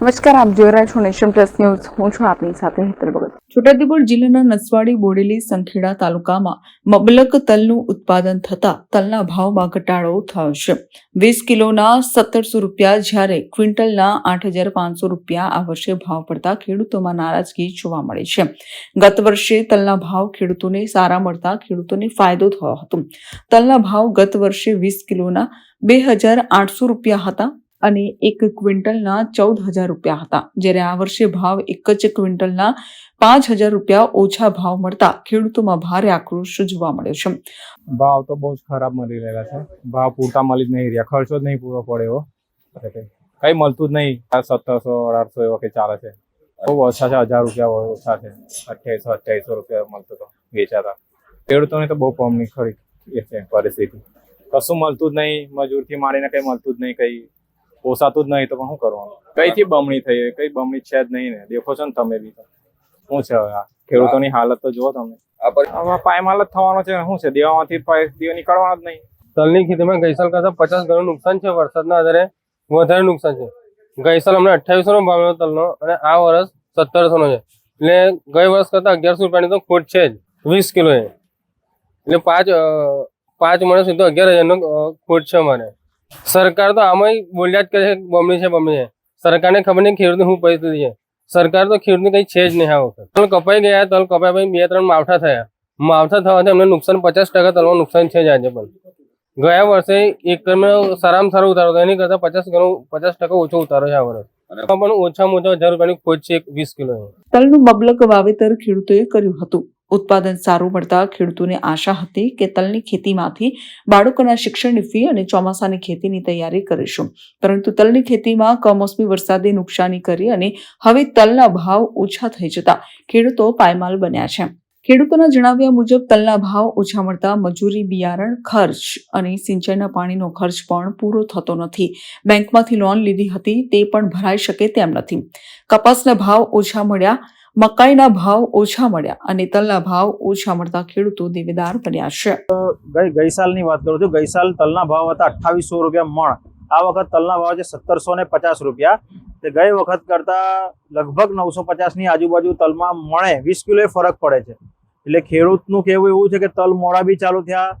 નમસ્કાર, આપ જોઈ રહ્યા છો નેશન પ્લસ ન્યૂઝ. હું છું આપની સાથે હેતલ ભગત. છોટાઉદેપુર જિલ્લાના નસવાડી, બોડેલી, સંખેડા તાલુકામાં મબલક તલનું ઉત્પાદન થતા તલના ભાવમાં ઘટાડો થયો છે. વીસ કિલોના સત્તરસો રૂપિયા જ્યારે ક્વિન્ટલના આઠ હજાર પાંચસો રૂપિયા આ વર્ષે ભાવ પડતા ખેડૂતોમાં નારાજગી જોવા મળી છે. ગત વર્ષે તલના ભાવ ખેડૂતોને સારા મળતા ખેડૂતોને ફાયદો થયો હતો. તલના ભાવ ગત વર્ષે વીસ કિલોના બે હજાર આઠસો રૂપિયા હતા. અને એક ક્વિન્ટલના ચૌદ હજાર રૂપિયા હતા. જ્યારે આ વર્ષે ભાવ એક જ ક્વિન્ટલના પાંચ હજાર રૂપિયા ઓછા ભાવ મળતા ખેડૂતોમાં ભારે આક્રોશ જોવા મળ્યો છે. ભાવ તો બહુ જ ખરાબ મળી રહેલા છે. ભાવ પૂરતા મળી જ નહીં રહ્યા. ખર્ચો જ નહીં પૂરો પડે એવો. કઈ મળતું જ નહીં. સત્તરસો, અઢારસો એવો કે ચાલે છે. બહુ ઓછા છે. હજાર રૂપિયા ઓછા છે. અઠ્યાવીસો અઠ્યાવીસો રૂપિયા મળતો તો વેચાતા. ખેડૂતોને તો બહુ પમની ખરી એ પરિસ્થિતિ. કશું મળતું જ નહીં. મજૂરથી મારીને કઈ મળતું જ નહીં. કઈ પોસાતું જ નહીં તો પણ શું કરવાનું? કઈથી બમણી થઈ? કઈ બમણી છે જ નહીં ને. દેખો છો ને તમે બી. શું છે હવે આ? ખેડૂતોની હાલત તો જુઓ તમે. હવે પાયમાલ જ થવાનો છે શું છે? દેવામાંથી દેવ નીકળવાનો જ નહીં. તલની ખેતીમાં ગઈસાલ કરતા પચાસ ગણું નુકસાન છે. વરસાદના આધારે વધારે નુકસાન છે. ગઈસાલ અમને અઠ્યાવીસો નો ભાવ તલનો અને આ વર્ષ સત્તરસો નો છે. એટલે ગઈ વર્ષ કરતા અગિયારસો રૂપિયાની તો ખોટ છે જ. વીસ કિલો એટલે પાંચ પાંચ મણ સુધી અગિયાર હજારનો નો ખોટ છે અમારે. સરકાર તો આમાં બોલ્યા જ કરે છે, બમણી છે બમણી છે. સરકારને ખબર નહીં ખેડૂતની શું પરિસ્થિતિ છે. સરકાર તો ખેડૂતની કંઈ છે જ નહીં આ વખત. તલ કપાઈ ગયા, તલ કપાઈ પછી બે, ત્રણ માવઠા થયા. માવઠા થવાથી અમને નુકસાન પચાસ ટકા તલમાં નુકસાન છે જ આજે પણ. ગયા વર્ષે એક ટનમાં સારામાં સારો ઉતારો હતો. એની કરતાં પચાસ ગણું, પચાસ ટકા ઓછો ઉતારો છે આ વર્ષ. પણ ઓછામાં ઓછા હજાર રૂપિયાની ખોજ છે વીસ કિલો તલનું મબલક વાવેતર ખેડૂતોએ કર્યું હતું. ઉત્પાદન સારું મળતા ખેડૂતોને આશા હતી કે તલની ખેતીમાંથી બાળકોના શિક્ષણની ફી અને ચોમાસાની ખેતીની તૈયારી કરીશું. પરંતુ તલની ખેતીમાં કમોસમી વરસાદે નુકસાની કરી અને હવે તલના ભાવ ઓછા થઈ જતા ખેડૂતો પાયમાલ બન્યા છે. ખેડૂતોના જણાવ્યા મુજબ, તલના ભાવ ઓછા મળતા મજૂરી, બિયારણ, ખર્ચ અને સિંચાઈના પાણીનો ખર્ચ પણ પૂરો થતો નથી. બેંકમાંથી લોન લીધી હતી, તે પણ ભરાઈ શકે તેમ નથી. કપાસના ભાવ ઓછા મળ્યા મકાઈના ભાવ ઓછા મળ્યા અને તલના ભાવ ઓછા મળતા ખેડૂતો દેવેદાર બન્યા છે. ગઈ ગઈ વાત કરું છું. ગઈ સાલ તલના ભાવ હતા અઠ્ઠાવીસો રૂપિયા મણ. આ વખત તલના ભાવ છે સત્તરસો ને પચાસ રૂપિયા. તે ગઈ વખત કરતા લગભગ નવસો પચાસની આજુબાજુ તલમાં મળે વીસ કિલો ફરક પડે છે. એટલે ખેડૂતનું કહેવું એવું છે કે તલ મોડા બી ચાલુ થયા.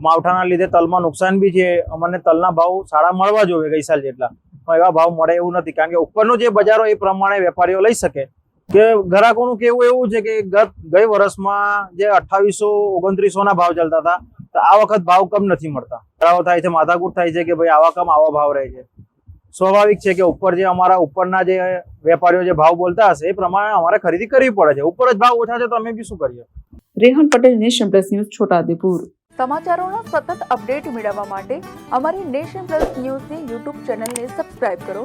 માવઠાના લીધે તલમાં નુકસાન બી છે. અમને તલના ભાવ સારા મળવા જોઈએ ગઈ સાલ જેટલા. પણ એવા ભાવ મળે એવું નથી. કારણ કે ઉપરનો જે બજારો એ પ્રમાણે વેપારીઓ લઈ શકે. કે ગ્રાહકોનું કેવું એવું છે કે ગત ગઈ વર્ષમાં જે અઠ્ઠાવીસો ઓગણત્રીસો ના ભાવ ચાલતા હતા તો આ વખત ભાવ કમ નથી મળતા. કરાવો થાય છે માથાકૂટ થાય છે કે ભાઈ આવા કમ આવા ભાવ રહે છે. સ્વાભાવિક છે કે ઉપર જે અમારા ઉપરના જે વેપારીઓ જે ભાવ બોલતા હશે એ પ્રમાણે અમારે ખરીદી કરવી પડે છે. ઉપર જ ભાવ ઓછા છે તો અમે બી શું કરીએ? Rehan Patel nation plus news Chhota Udaipur. સમાચારોના સતત અપડેટ મેળવવા માટે અમારી નેશન પ્લસ ન્યૂઝની યુટ્યુબ ચેનલને સબસ્ક્રાઇબ કરો.